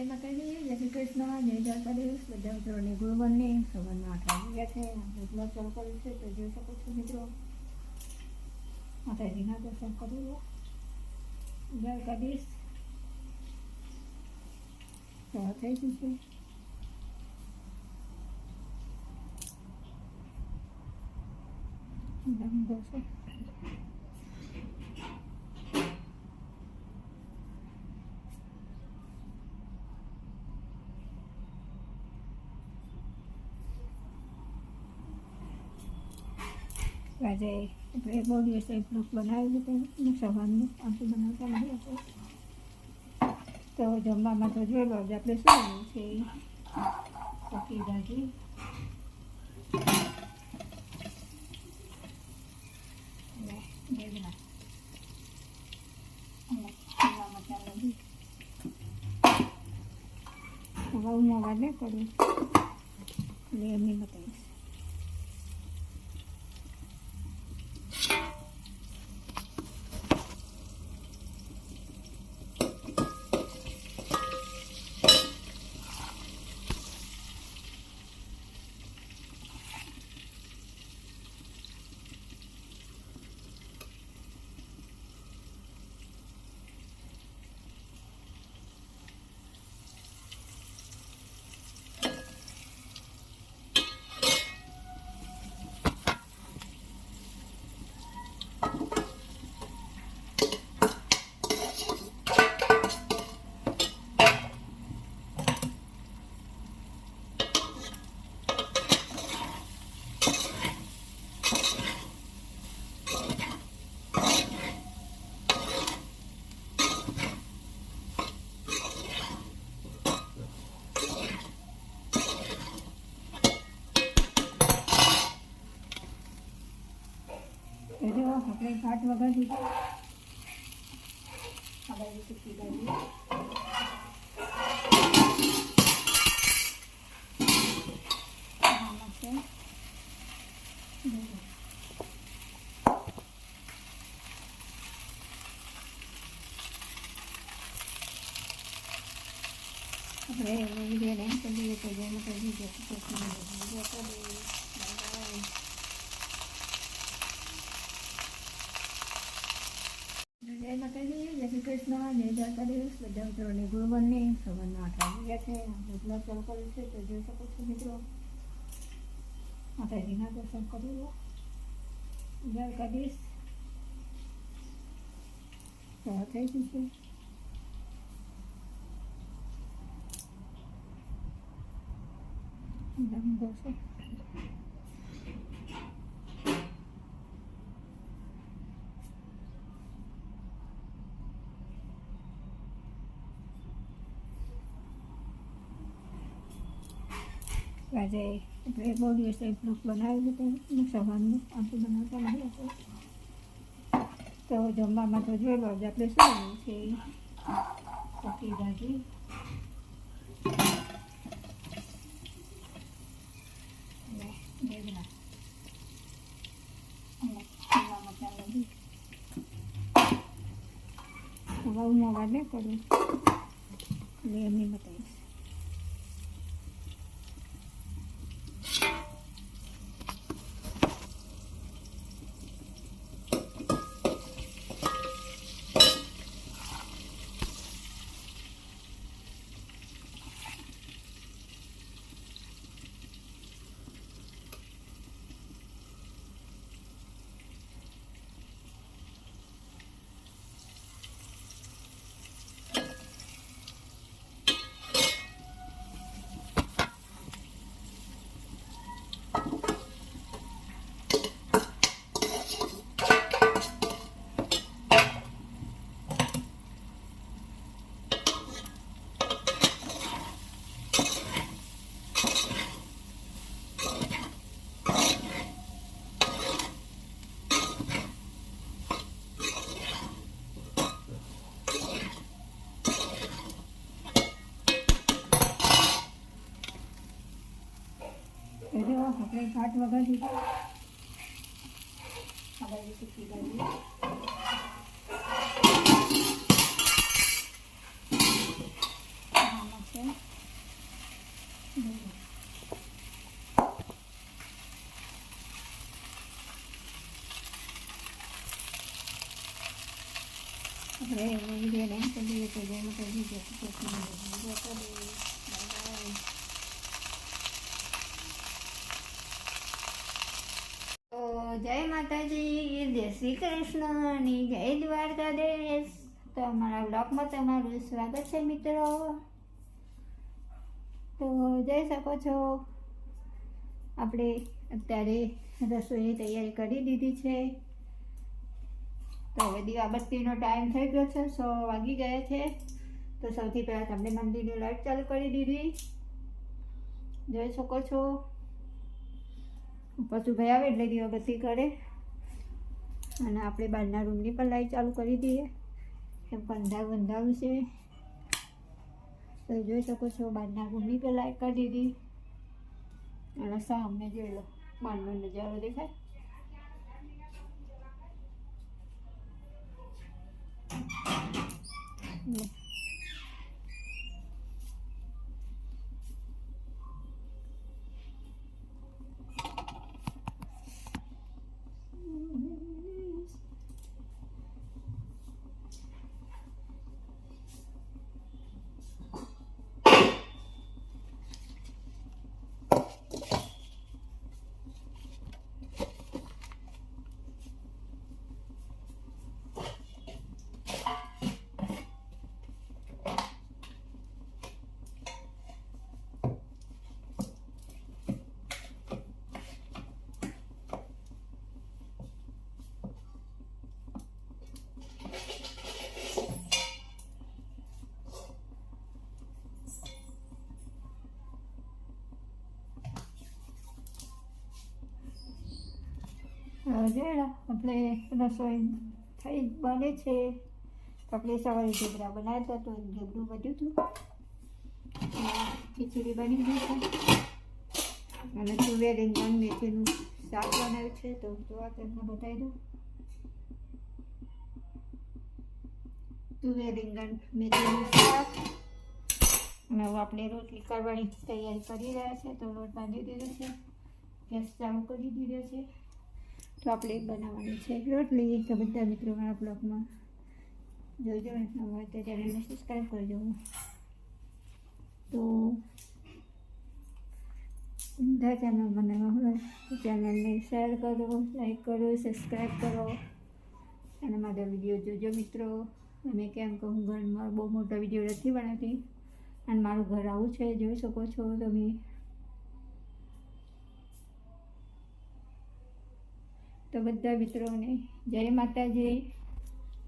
જય માતાજી જય શ્રી કૃષ્ણ જય દ્વારકાધીશ, બધા મિત્રોને ગુરુ બંને સવારના આઠ વાગી ગયા છે. બ્લોગ ચાલુ કર્યું છે. તો જોઈ શકો છો મિત્રો. માતાજીના દર્શન કરી લો. દ્વારકાધીશ. સવાર થઈ ગયું છે. દમ આજે આપણે બહુ દિવસે બ્લોગ બનાવ્યું હતું સવારનું. આપણે બનાવતા નહીં હતું તો જમવામાં તો જોઈ લો આપણે શું છે? પકી ભાજી. હવે હું અવાજ નહીં કરું એટલે એમની બતાવીશ. જો આપણે ભાત વગર દીધો આ બાજુ સૂકી બાજુ. આપણે એમ કરી દઈએ તો જેમ કરી દીધો વીડિયો કરી બાય જય માતાજી જય શ્રી કૃષ્ણ જય દ્વારકાધીશ બધા મિત્રોને ગુરુ સવારના આઠ વાગી ગયા છે. આપણે ચાલુ કર્યું છે તો જોઈ શકો છો મિત્રો. માતાજીના દર્શન કરી લો. દ્વારકાધીશ. થઈ ગયું છે. દમ આજે એટલે બહુ દિવસે બ્લોગ બનાવ્યું હતું સવારનું આમથી બનાવતા નહીં હતું તો જમવામાં તો જોઈ લો આપણે શું છે? પકી ભાજી. હવે હું અવાજ નહીં કરું એમની બતાવીશ તો જો આપણે ભાત વગર દીધો આ બાજુ સૂકી બાજુ આમાં છે આપણે વીડિયો એમ કરીએ તો જય માતાજી જય શ્રી કૃષ્ણ જય માતાજી. Bye bye. તો જય માતાજી, જય શ્રી કૃષ્ણ અને જય દ્વારકાધીશ. તો અમારા બ્લોગમાં તમારું સ્વાગત છે મિત્રો. તો જઈ શકો છો, આપણે અત્યારે રસોઈની તૈયારી કરી દીધી છે. તો હવે દીવાબત્તીનો ટાઈમ થઈ ગયો છે, સો વાગી ગયા છે. તો સૌથી પહેલાં તમને મંદિરની લાઈટ ચાલુ કરી દીધી. જોઈ શકો છો. પછી ભાઈ આવે એટલે દીવાબત્તી કરે. અને આપણે બહારના રૂમની પણ લાઈટ ચાલુ કરી દઈએ. કેમ કે અંધારું અંધારું છે. તો જોઈ શકો છો બહારના રૂમની પણ લાઈટ કરી દીધી. અને સામે જોઈ લો બહારનો નજારો દેખાય. લે. જોઈ આપણે રસોઈ થઈ બને છે. આપણે સવારે ઢેબરા બનાવ્યા હતા તો ઢેબરું બધું હતું. ખીચડી બની ગઈ છે. અને તુવેર રીંગણ મેથીનું શાક બનાવ્યું છે. તો જોવા તમને બતાવી દઉં. તુવેર રીંગણ મેથીનું શાક. અને હવે આપણે રોટલી કરવાની તૈયારી કરી રહ્યા છે. તો લોટ બાંધી દીધો છે. ગેસ ચાલુ કરી દીધો છે. તો બનાવવાની છે. રોટલી તો બધા મિત્રો, મારા બ્લોગમાં. જોઈજો હોય તો ચેનલને સબસ્ક્રાઈબ કરજો. તો બધા ચેનલ બનાવવા હોય તો ચેનલને શેર કરો લાઈક કરો સબસ્ક્રાઈબ કરો. અને મારા વીડિયો જોજો, મિત્રો. અને કેમ કહું, ઘરમાં બહુ મોટા વીડિયો નથી બનાવતી. અને મારું ઘર આવું છે, જોઈ શકો છો તમે. તો બધા મિત્રોને જય માતાજી,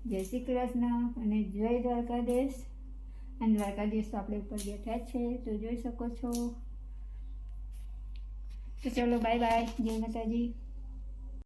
જય શ્રી કૃષ્ણ અને જય દ્વારકાધીશ. અને દ્વારકાધીશ તો આપણે ઉપર બેઠા છે, તો જોઈ શકો છો. તો ચલો બાય બાય જય માતાજી.